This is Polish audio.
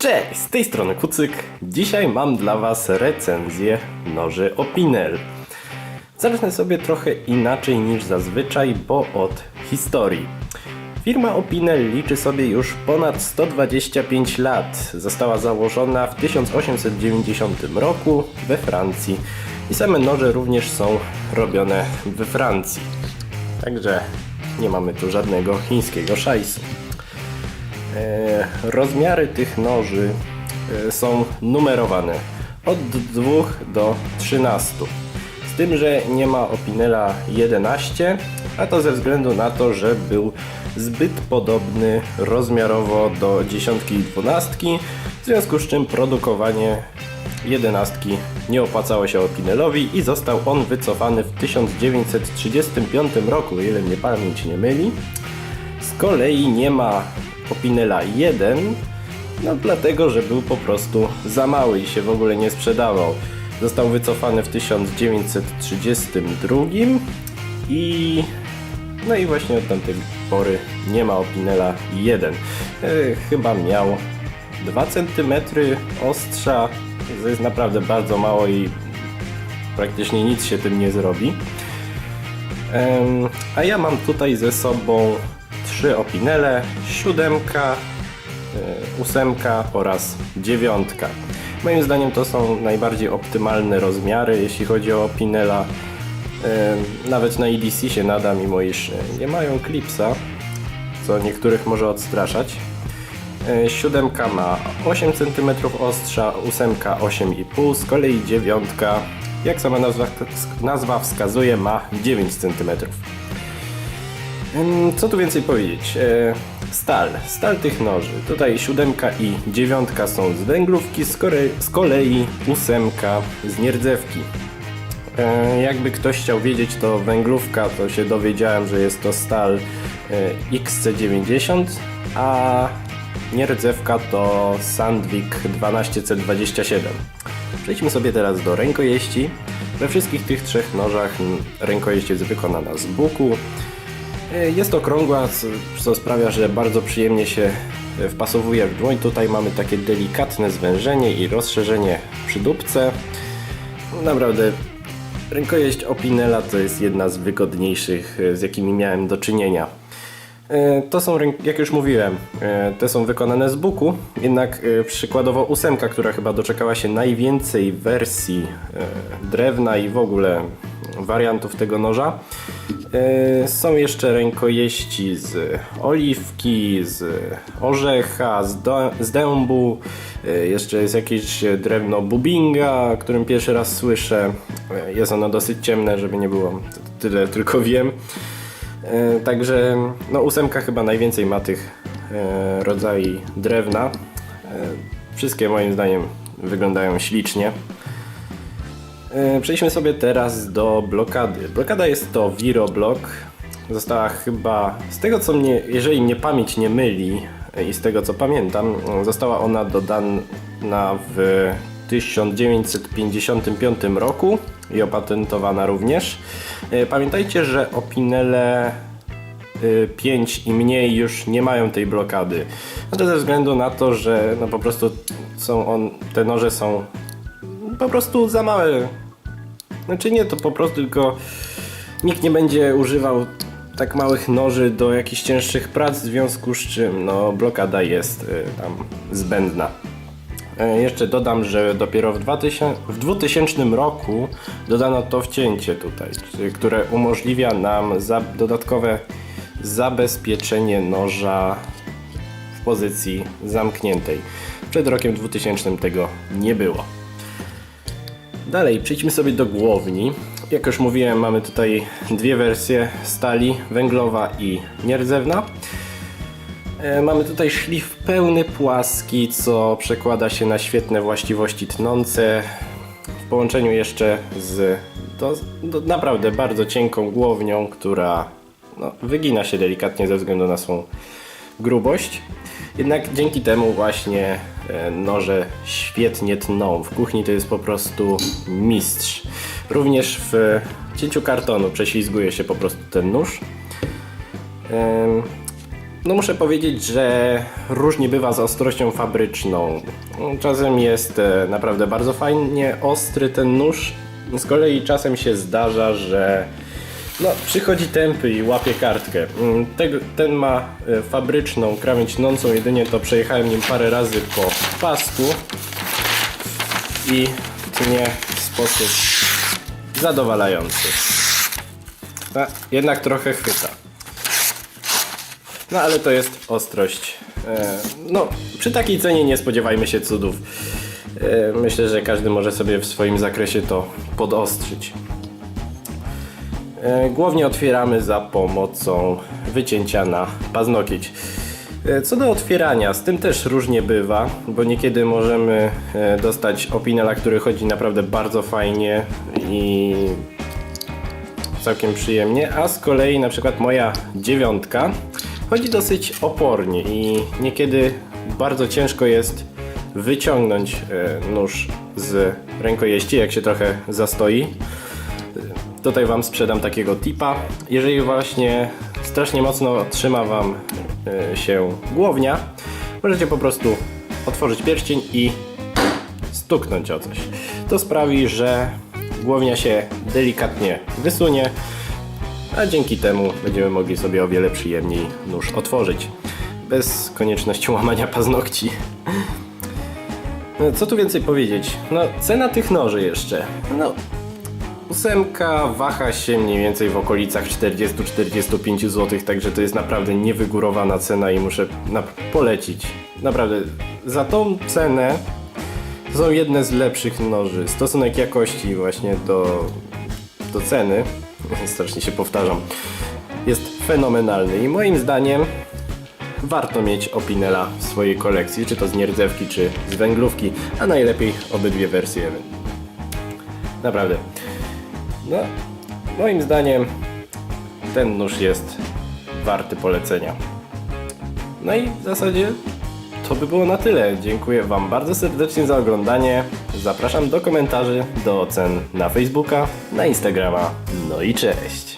Cześć, z tej strony Kucyk. Dzisiaj mam dla Was recenzję noży Opinel. Zacznę sobie trochę inaczej niż zazwyczaj, bo od historii. Firma Opinel liczy sobie już ponad 125 lat. Została założona w 1890 roku we Francji i same noże również są robione we Francji. Także nie mamy tu żadnego chińskiego szajsu. E, rozmiary tych noży e, są numerowane od 2 do 13. Z tym, że nie ma Opinela 11, a to ze względu na to, że był zbyt podobny rozmiarowo do dziesiątki i dwunastki, w związku z czym produkowanie jedenastki nie opłacało się Opinelowi i został on wycofany w 1935 roku, o ile mnie pamięć nie myli. Z kolei nie ma Opinela 1, no dlatego, że był po prostu za mały i się w ogóle nie sprzedawał. Został wycofany w 1932 i no i właśnie od tamtej pory nie ma Opinela 1. E, chyba miał 2 cm ostrza, to jest naprawdę bardzo mało i praktycznie nic się tym nie zrobi. A ja mam tutaj ze sobą trzy opinele, siódemka, e, ósemka oraz dziewiątka. Moim zdaniem to są najbardziej optymalne rozmiary, jeśli chodzi o opinela. E, Nawet na EDC się nada, mimo iż nie mają klipsa, co niektórych może odstraszać. E, Siódemka ma 8 cm ostrza, ósemka 8,5, z kolei dziewiątka, jak sama nazwa, nazwa wskazuje, ma 9 cm. Ym, Co tu więcej powiedzieć? E, Stal, stal tych noży. Tutaj siódemka i dziewiątka są z węglówki, z, kore- z kolei ósemka z nierdzewki. E, Jakby ktoś chciał wiedzieć, to węglówka, to się dowiedziałem, że jest to stal e, XC90, a nierdzewka to Sandvik 12C27. Przejdźmy sobie teraz do rękojeści. We wszystkich tych trzech nożach rękojeść jest wykonana z buku. E, Jest okrągła, co- sprawia, że bardzo przyjemnie się e, wpasowuje w dłoń. Tutaj mamy takie delikatne zwężenie i rozszerzenie przy dupce. Naprawdę rękojeść Opinela to jest jedna z wygodniejszych, e, z jakimi miałem do czynienia. E, To są, jak już mówiłem, e, te są wykonane z buku, jednak e, przykładowo ósemka, która chyba doczekała się najwięcej wersji drewna i w ogóle wariantów tego noża. Są jeszcze rękojeści z oliwki, z orzecha, z, do, z dębu, jeszcze jest jakieś drewno bubinga, którym pierwszy raz słyszę. Jest ono dosyć ciemne, żeby nie było, tyle tylko wiem. E, Także no ósemka chyba najwięcej ma tych e, rodzajów drewna. E, Wszystkie moim zdaniem wyglądają ślicznie. Przejdźmy sobie teraz do blokady. Blokada jest to Viro Block. Została chyba, z tego co mnie, jeżeli mnie pamięć nie myli i z tego co pamiętam, została ona dodana w 1955 roku i opatentowana również. E, Pamiętajcie, że Opinele 5 i mniej już nie mają tej blokady. No to ze względu na to, że no po prostu są on, te noże są po prostu za małe. Znaczy nie to po prostu, tylko nikt nie będzie używał tak małych noży do jakichś cięższych prac, w związku z czym no, blokada jest y, tam zbędna. E, Jeszcze dodam, że dopiero w 2000, w 2000 roku dodano to wcięcie tutaj, które umożliwia nam za, dodatkowe zabezpieczenie noża w pozycji zamkniętej. Przed rokiem 2000 tego nie było. Dalej, przejdźmy sobie do głowni. Jak już mówiłem, mamy tutaj dwie wersje stali, węglowa i nierdzewna. E, Mamy tutaj szlif pełny płaski, co przekłada się na świetne właściwości tnące. W połączeniu jeszcze z do, naprawdę bardzo cienką głownią, która no, wygina się delikatnie ze względu na swą grubość. Jednak dzięki temu właśnie e, noże świetnie tną. W kuchni to jest po prostu mistrz. Również w cięciu kartonu prześlizguje się po prostu ten nóż. No muszę powiedzieć, że różnie bywa z ostrością fabryczną. Czasem jest e, naprawdę bardzo fajnie ostry ten nóż. Z kolei czasem się zdarza, że no, przychodzi tępy i łapie kartkę. Mm, Tego, ten ma e, fabryczną krawędź nącą, jedynie to przejechałem nim parę razy po pasku i tnie w sposób zadowalający. No, jednak trochę chwyta. No ale to jest ostrość. E, no, przy takiej cenie nie spodziewajmy się cudów. E, myślę, że każdy może sobie w swoim zakresie to podostrzyć. E, Głównie otwieramy za pomocą wycięcia na paznokieć. E, Co do otwierania, z tym też różnie bywa, bo niekiedy możemy e, dostać opinela, który chodzi naprawdę bardzo fajnie i całkiem przyjemnie, a z kolei na przykład moja dziewiątka chodzi dosyć opornie i niekiedy bardzo ciężko jest wyciągnąć e, nóż z rękojeści, jak się trochę zastoi. Tutaj Wam sprzedam takiego tipa. Jeżeli właśnie strasznie mocno trzyma Wam e, się głownia, możecie po prostu otworzyć pierścień i stuknąć o coś. To sprawi, że głownia się delikatnie wysunie, a dzięki temu będziemy mogli sobie o wiele przyjemniej nóż otworzyć. Bez konieczności łamania paznokci. No, Co tu więcej powiedzieć? No, cena tych noży jeszcze. No, ósemka waha się mniej więcej w okolicach 40-45 zł, także to jest naprawdę niewygórowana cena i muszę na- polecić. Naprawdę, za tą cenę to są jedne z lepszych noży. Stosunek jakości właśnie do, do ceny, strasznie się powtarzam, jest fenomenalny i moim zdaniem warto mieć Opinela w swojej kolekcji, czy to z nierdzewki, czy z węglówki, a najlepiej obydwie wersje. Naprawdę. No, moim zdaniem ten nóż jest warty polecenia. No i w zasadzie to by było na tyle. Dziękuję Wam bardzo serdecznie za oglądanie. Zapraszam do komentarzy, do ocen na Facebooka, na Instagrama. No i cześć!